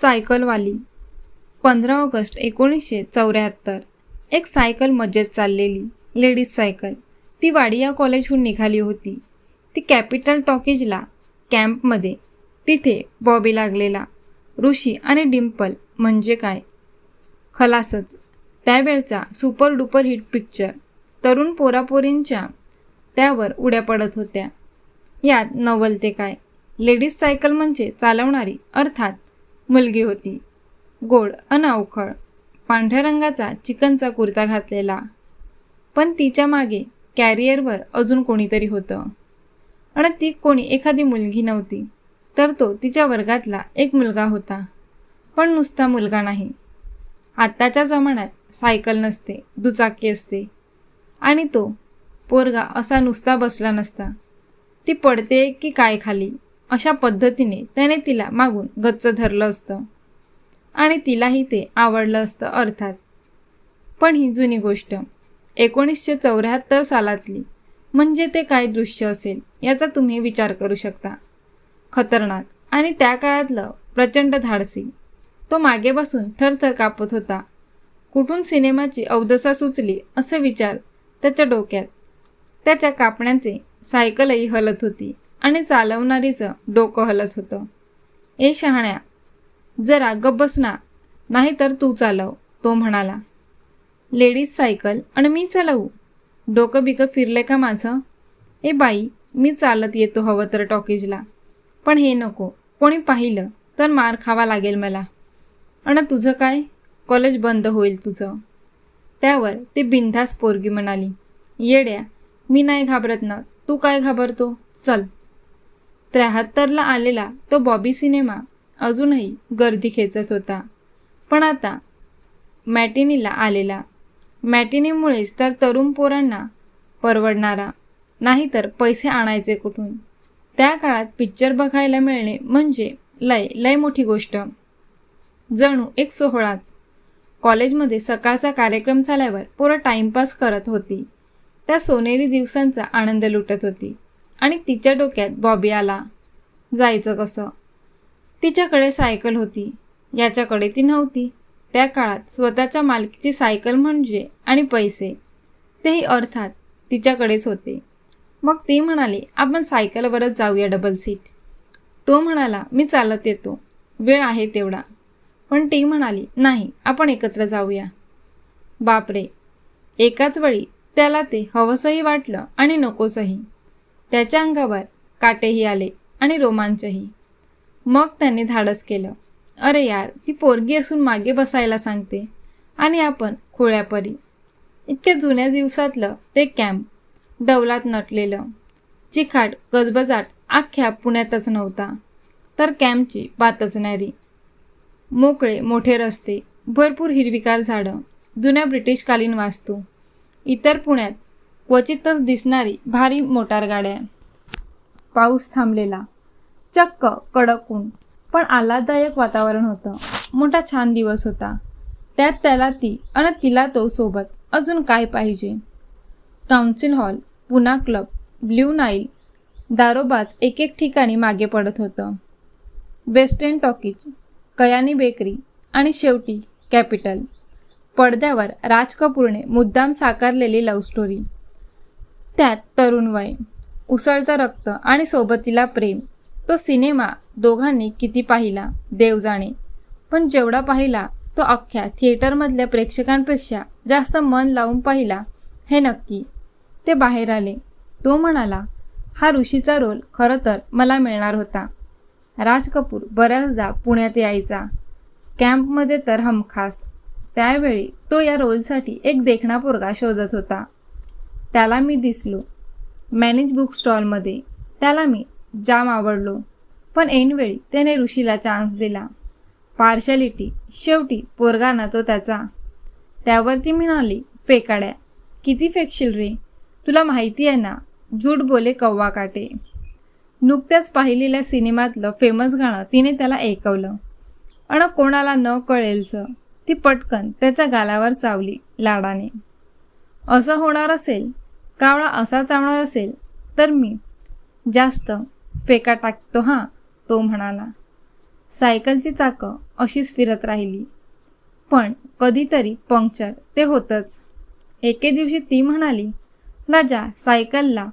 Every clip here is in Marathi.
सायकलवाली. पंधरा ऑगस्ट एकोणीसशे चौऱ्याहत्तर. एक सायकल मजेत चाललेली लेडीज सायकल. ती वाडिया कॉलेजहून निघाली होती. ती कॅपिटल टॉकीजला कॅम्पमध्ये. तिथे बॉबी लागलेला. ऋषी आणि डिम्पल म्हणजे काय? खलासच. त्यावेळचा सुपर डुपर हिट पिक्चर. तरुण पोरापोरींच्या त्यावर उड्या पडत होत्या. यात नवलते काय? लेडीज सायकल म्हणजे चालवणारी अर्थात मुलगी होती. गोड अनावखळ. पांढऱ्या रंगाचा चिकनचा कुर्ता घातलेला. पण तिच्यामागे कॅरियरवर अजून कोणीतरी होतं. आणि ती कोणी एखादी मुलगी नव्हती तर तो तिच्या वर्गातला एक मुलगा होता. पण नुसता मुलगा नाही. आत्ताच्या जमान्यात सायकल नसते दुचाकी असते. आणि तो पोरगा असा नुसता बसला नसता. ती पडते की काय खाली? अशा पद्धतीने त्याने तिला मागून गच्च धरलं असतं. आणि तिलाही ते आवडलं असतं अर्थात. पण ही जुनी गोष्ट एकोणीसशे चौऱ्याहत्तर सालातली. म्हणजे ते काय दृश्य असेल याचा तुम्ही विचार करू शकता. खतरनाक. आणि त्या काळातलं प्रचंड धाडसी. तो मागे बसून थरथर कापत होता. कुठून सिनेमाची अवदसा सुचली असे विचार त्याच्या डोक्यात. त्याच्या कापण्याचे सायकलही हलत होती. आणि चालवणारीचं डोकं हलत होतं. ए शहाण्या जरा गब्बस ना नाहीतर तू चालव तो म्हणाला. लेडीज सायकल आणि मी चालवू. डोकं बिकं फिरले का माझं? ए बाई मी चालत येतो हवं तर टॉकीजला. पण हे नको कोणी पाहिलं तर मार खावा लागेल मला. आणि तुझं काय? कॉलेज बंद होईल तुझं. त्यावर ती बिनधास पोरगी म्हणाली. येड्या मी नाही घाबरत ना तू काय घाबरतो? चल. त्र्याहत्तरला आलेला तो बॉबी सिनेमा अजूनही गर्दी खेचत होता. पण आता मॅटिनीला आलेला. मॅटिनीमुळेच तर तरुण पोरांना परवडणारा. नाहीतर पैसे आणायचे कुठून? त्या काळात पिक्चर बघायला मिळणे म्हणजे लय लय मोठी गोष्ट. जणू एक सोहळाच. कॉलेजमध्ये सकाळचा कार्यक्रम झाल्यावर पोरं टाईमपास करत होती. त्या सोनेरी दिवसांचा आनंद लुटत होती. आणि तिच्या डोक्यात बॉबी आला. जायचं कसं? तिच्याकडे सायकल होती. याच्याकडे ती नव्हती. त्या काळात स्वतःच्या मालकीची सायकल म्हणजे आणि पैसे. तेही अर्थात तिच्याकडेच होते. मग ती म्हणाली आपण सायकलवरच जाऊया डबल सीट. तो म्हणाला मी चालत येतो. वेळ आहे तेवढा. पण ती म्हणाली नाही आपण एकत्र जाऊया. बापरे. एकाच वेळी त्याला ते हवंसंही वाटलं आणि नकोसही. त्याच्या अंगावर काटेही आले आणि रोमांचही. मग त्याने धाडस केलं. अरे यार ती पोरगी असून मागे बसायला सांगते. आणि आपण खोळ्यापरी इतक्या जुन्या दिवसातलं ते कॅम्प डवलात नटलेलं. चिखाट गजबजाट अख्ख्या पुण्यातच नव्हता. तर कॅम्पची बातच मोकळे मोठे रस्ते भरपूर हिरवीगार झाडं जुन्या ब्रिटिशकालीन वास्तू. इतर पुण्यात क्वचितच दिसणारी भारी मोटारगाड्या पाऊस थांबलेला. चक्क कडक ऊन. पण आल्हाददायक वातावरण होतं. मोठा छान दिवस होता. त्यात त्याला ती आणि तिला तो सोबत अजून काय पाहिजे? Council hall Poona club Blue Nile Dorabjee एक एक ठिकाणी मागे पडत होतं. वेस्टर्न टॉकीज कयानी बेकरी आणि शेवटी कॅपिटल पडद्यावर राज कपूरने मुद्दाम साकारलेली लव्ह स्टोरी त्यात तरुण वय उसळतं रक्त आणि सोबतीला प्रेम. तो सिनेमा दोघांनी किती पाहिला? देव जाणे. पण जेवढा पाहिला तो अख्ख्या थिएटरमधल्या प्रेक्षकांपेक्षा जास्त मन लावून पाहिला हे नक्की. ते बाहेर आले. तो म्हणाला हा ऋषीचा रोल खरं तर मला मिळणार होता. राज कपूर बऱ्याचदा पुण्यात यायचा. कॅम्पमध्ये तर हमखास. त्यावेळी तो या रोलसाठी एक देखणा पोरगा शोधत होता. त्याला मी दिसलो. मॅनेज बुक स्टॉलमध्ये. त्याला मी जाम आवडलो. पण ऐनवेळी त्याने ऋषीला चान्स दिला. पार्शॅलिटी शेवटी पोरगा ना तो त्याचा. त्यावरती म्हणाली फेकाड्या. किती फेकशील रे? तुला माहिती आहे ना झूट बोले कव्वा काटे. नुकत्याच पाहिलेल्या सिनेमातलं फेमस गाणं तिने त्याला ऐकवलं. अण कोणाला न कळेलचं ती पटकन त्याच्या गालावर चावली लाडाने. असं होणार असेल? कावळा असा चावणार असेल तर मी जास्त फेका टाकतो हां तो म्हणाला. सायकलची चाकं अशीच फिरत राहिली. पण कधीतरी पंक्चर ते होतंच. एके दिवशी ती म्हणाली राजा सायकलला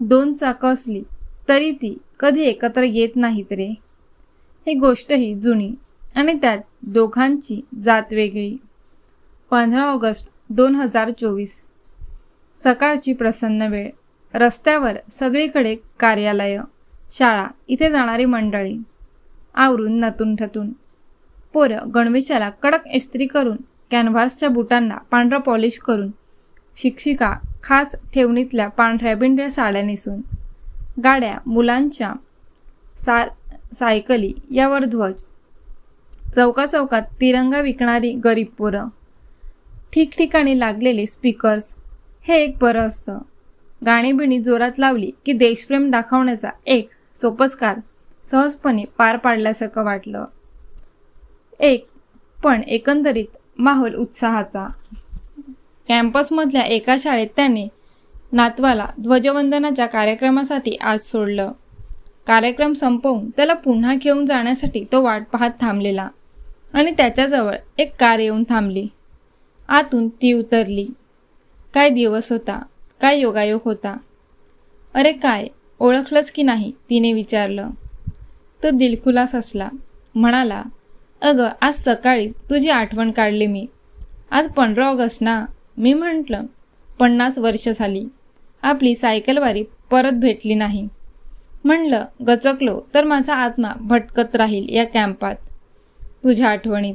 दोन चाकं असली तरी ती कधी एकत्र येत नाहीत रे. ही गोष्टही जुनी आणि त्यात दोघांची जात वेगळी. पंधरा ऑगस्ट दोन हजार चोवीस. सकाळची प्रसन्न वेळ. रस्त्यावर सगळीकडे कार्यालय शाळा इथे जाणारी मंडळी. आवरून नतून ठतून पोरं गणवेशाला कडक इस्त्री करून कॅनव्हासच्या बुटांना पांढरं पॉलिश करून शिक्षिका खास ठेवणीतल्या पांढऱ्या बिंढऱ्या साड्या नेसून. गाड्या मुलांच्या सा सायकली यावर ध्वज. चौका चौकात तिरंगा विकणारी गरीब पोरं. ठिकठिकाणी लागलेले स्पीकर्स हे एक बरं असतं. गाणी बिणी जोरात लावली की देशप्रेम दाखवण्याचा एक सोपस्कार सहजपणे पार पाडल्यासारखं वाटलं. एक पण एकंदरीत माहोल उत्साहाचा. कॅम्पसमधल्या एका शाळेत त्याने नातवाला ध्वजवंदनाच्या कार्यक्रमासाठी आज सोडलं. कार्यक्रम संपवून त्याला पुन्हा घेऊन जाण्यासाठी तो वाट पाहत थांबलेला आणि त्याच्याजवळ एक कार येऊन थांबली. आतून ती उतरली. काय दिवस होता? काय योगायोग होता? अरे काय? ओळखलंच की नाही? तिने विचारलं. तो दिलखुलास असला म्हणाला अगं आज सकाळी तुझी आठवण काढली मी. आज पंधरा ऑगस्ट ना मी म्हटलं पन्नास वर्ष झाली. आपली सायकलवारी परत भेटली नाही म्हणलं गचकलो तर माझा आत्मा भटकत राहील या कॅम्पात. तुझ्या आठवणीत.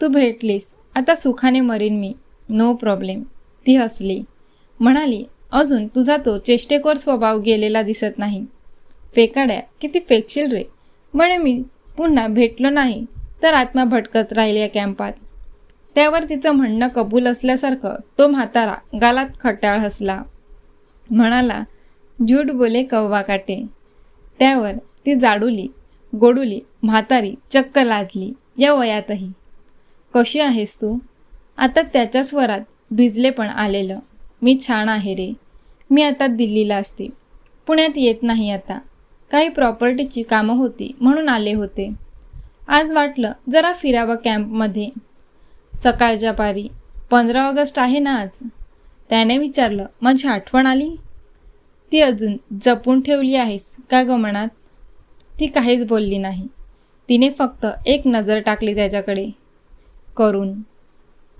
तू भेटलीस. आता सुखाने मरीन मी. नो प्रॉब्लेम ती हसली. म्हणाली अजून तुझा तो चेष्टेकोर स्वभाव गेलेला दिसत नाही. फेकाड्या किती फेकशील रे. म्हणे मी पुन्हा भेटलो नाही तर आत्मा भटकत राहील या कॅम्पात. त्यावर तिचं म्हणणं कबूल असल्यासारखं तो म्हातारा गालात खटाळ हसला. म्हणाला झूट बोले कव्वा काटे. त्यावर ती जाडुली गोडुली म्हातारी चक्क लाजली या वयातही. कशी आहेस तू? आता त्याच्या स्वरात भिजले पण आलेलं. मी छान आहे रे. मी आता दिल्लीला असते. पुण्यात येत नाही आता. काही प्रॉपर्टीची कामं होती म्हणून आले होते. आज वाटलं जरा फिरावं कॅम्पमध्ये. सकाळच्या पारी. पंधरा ऑगस्ट आहे ना आज. त्याने विचारलं माझी आठवण आली? ती अजून जपून ठेवली आहेस का ग मनात? ती काहीच बोलली नाही. तिने फक्त एक नजर टाकली त्याच्याकडे. करून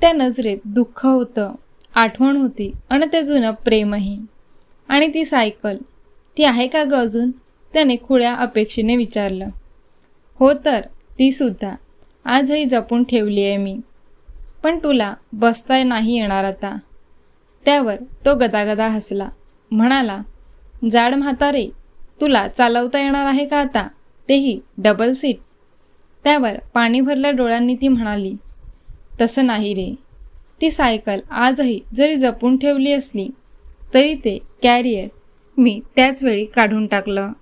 त्या नजरेत दुःख होतं आठवण होती आणि ते जुनं प्रेमही. आणि ती सायकल ती आहे का ग अजून? त्याने खुळ्या अपेक्षेने विचारलं. हो तर तीसुद्धा आजही जपून ठेवली आहे मी. पण तुला बसता नाही येणार आता. त्यावर तो गदागदा हसला. म्हणाला जाड म्हातारे तुला चालवता येणार आहे का आता? तेही डबल सीट त्यावर पाणी भरल्या डोळ्यांनी ती म्हणाली तसं नाही रे. ती सायकल आजही जरी जपून ठेवली असली तरी ते कॅरियर मी त्याच वेळी काढून टाकलं.